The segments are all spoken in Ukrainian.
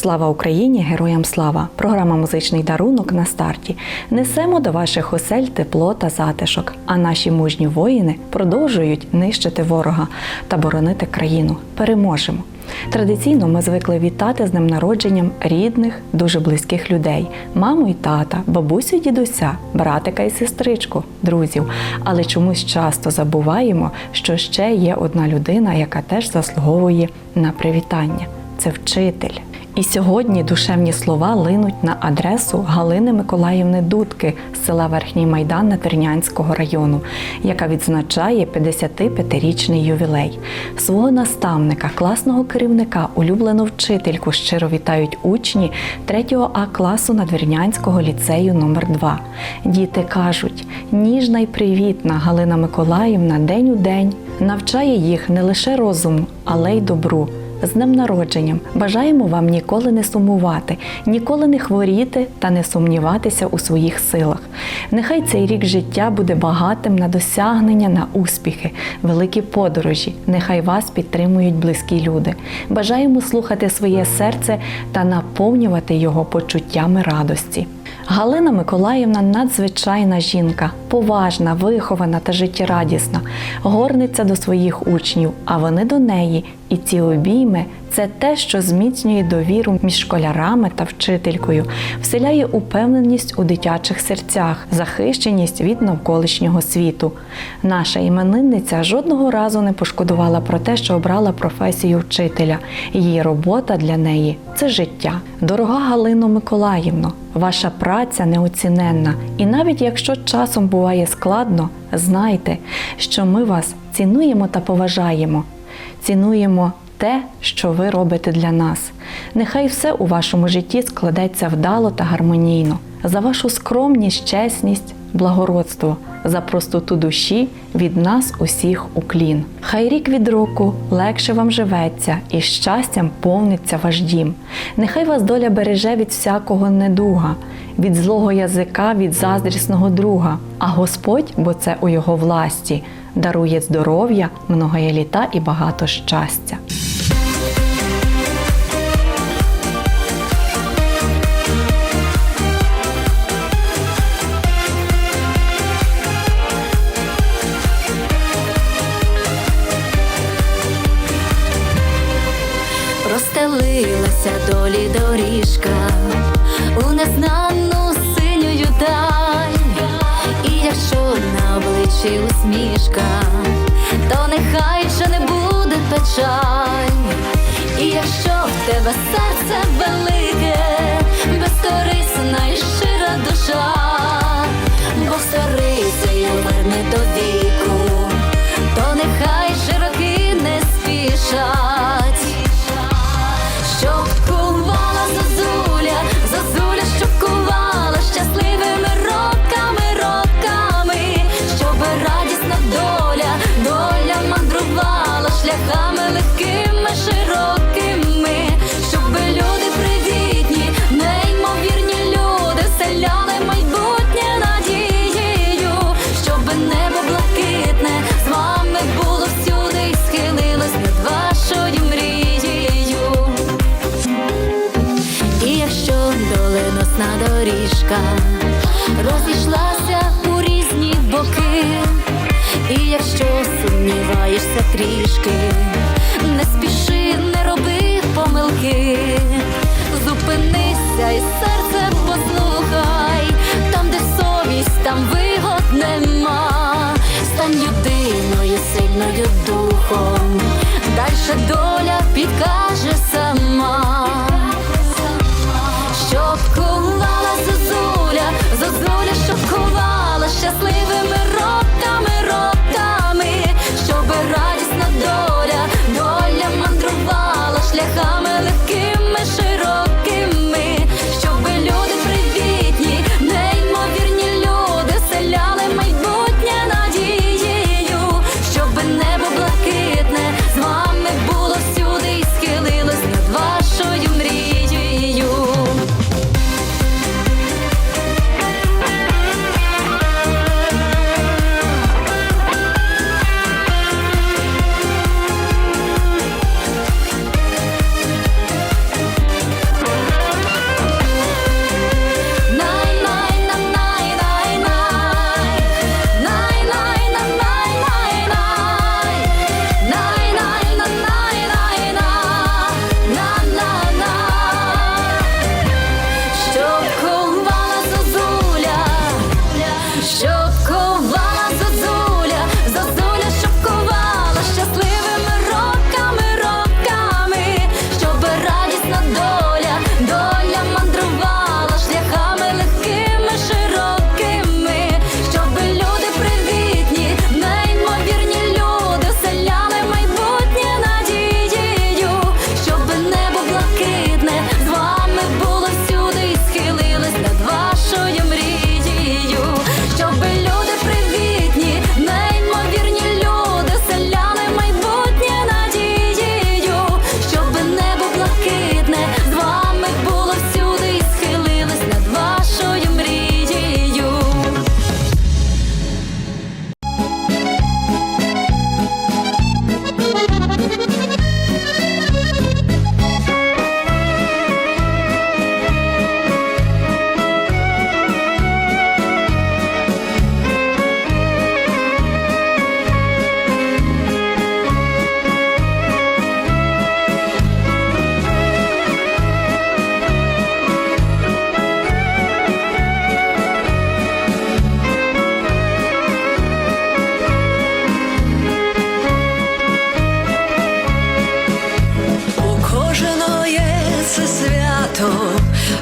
Слава Україні! Героям слава! Програма Музичний дарунок на старті. Несемо до ваших осель тепло та затишок. А наші мужні воїни продовжують нищити ворога та боронити країну. Переможемо! Традиційно ми звикли вітати з днем народженням рідних, дуже близьких людей: маму і тата, бабусю і дідуся, братика і сестричку, друзів. Але чомусь часто забуваємо, що ще є одна людина, яка теж заслуговує на привітання це вчитель. І сьогодні душевні слова линуть на адресу Галини Миколаївни Дудки з села Верхній Майдан Натернянського району, яка відзначає 55-річний ювілей. Свого наставника, класного керівника, улюблену вчительку щиро вітають учні 3 А класу Надвірнянського ліцею номер 2 Діти кажуть: ніжна й привітна Галина Миколаївна день у день навчає їх не лише розуму, але й добру. З днем народженням бажаємо вам ніколи не сумувати, ніколи не хворіти та не сумніватися у своїх силах. Нехай цей рік життя буде багатим на досягнення, на успіхи, великі подорожі. Нехай вас підтримують близькі люди. Бажаємо слухати своє серце та наповнювати його почуттями радості. Галина Миколаївна надзвичайна жінка, поважна, вихована та життєрадісна, горниться до своїх учнів, а вони до неї. І ці обійми це те, що зміцнює довіру між школярами та вчителькою, вселяє упевненість у дитячих серцях, захищеність від навколишнього світу. Наша іменинниця жодного разу не пошкодувала про те, що обрала професію вчителя. Її робота для неї це життя. Дорога Галино Миколаївно, ваша праця неоціненна, і навіть якщо часом буває складно, знайте, що ми вас цінуємо та поважаємо. Цінуємо те, що ви робите для нас. Нехай все у вашому житті складеться вдало та гармонійно, за вашу скромність, чесність, благородство, за простоту душі від нас усіх уклін. Хай рік від року легше вам живеться і щастям повниться ваш дім. Нехай вас доля береже від всякого недуга, від злого язика, від заздрісного друга. А Господь, бо це у його власті, дарує здоров'я, многоє літа і багато щастя. На усмішка, то нехай ще не буде печаль, і якщо в тебе серце трішки, не спіши, не роби помилки, зупинися і серце послухай, там, де совість, там вигод нема, стань людиною сильною духом, дальше доля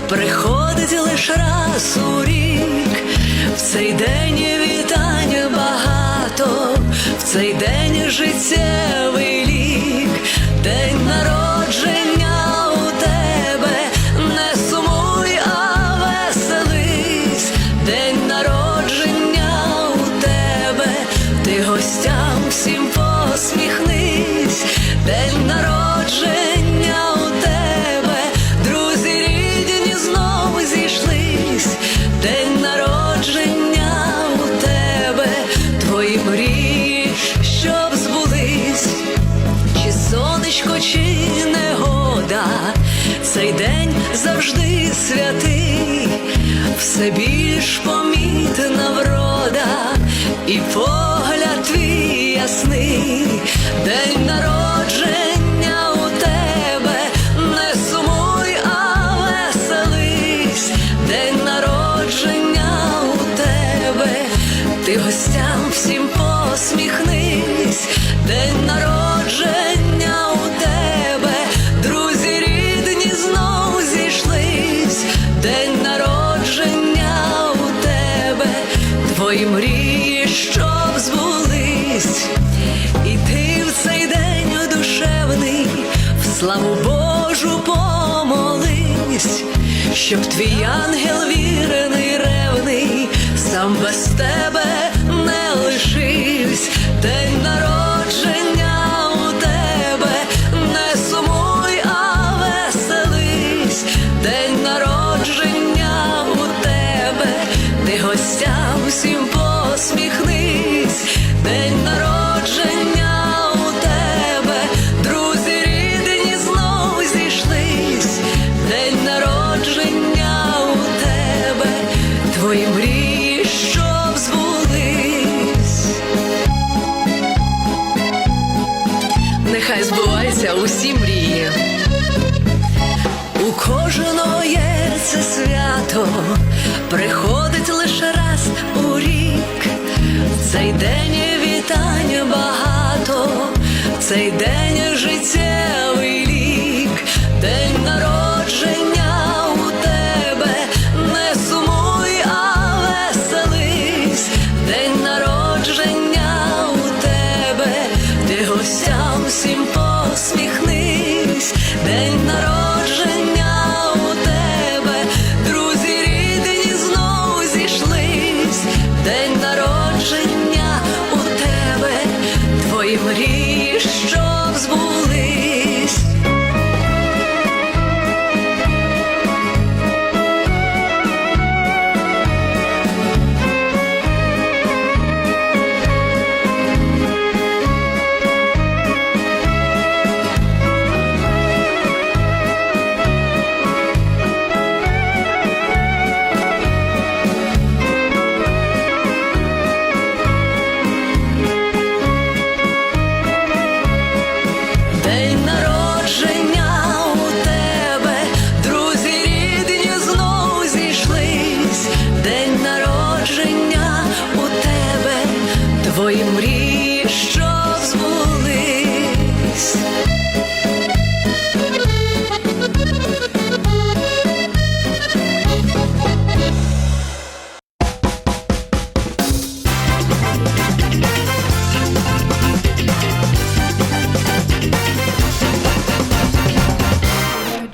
приходить лише раз у рік, в цей день вітання багато, в цей день життєвий лік, день народ. sleepy мої мрії, щоб збулись, і ти в цей день одушевний, в славу Божу помолись, щоб твій ангел літо приходить лише раз у рік, цей день вітань багато, цей день життя.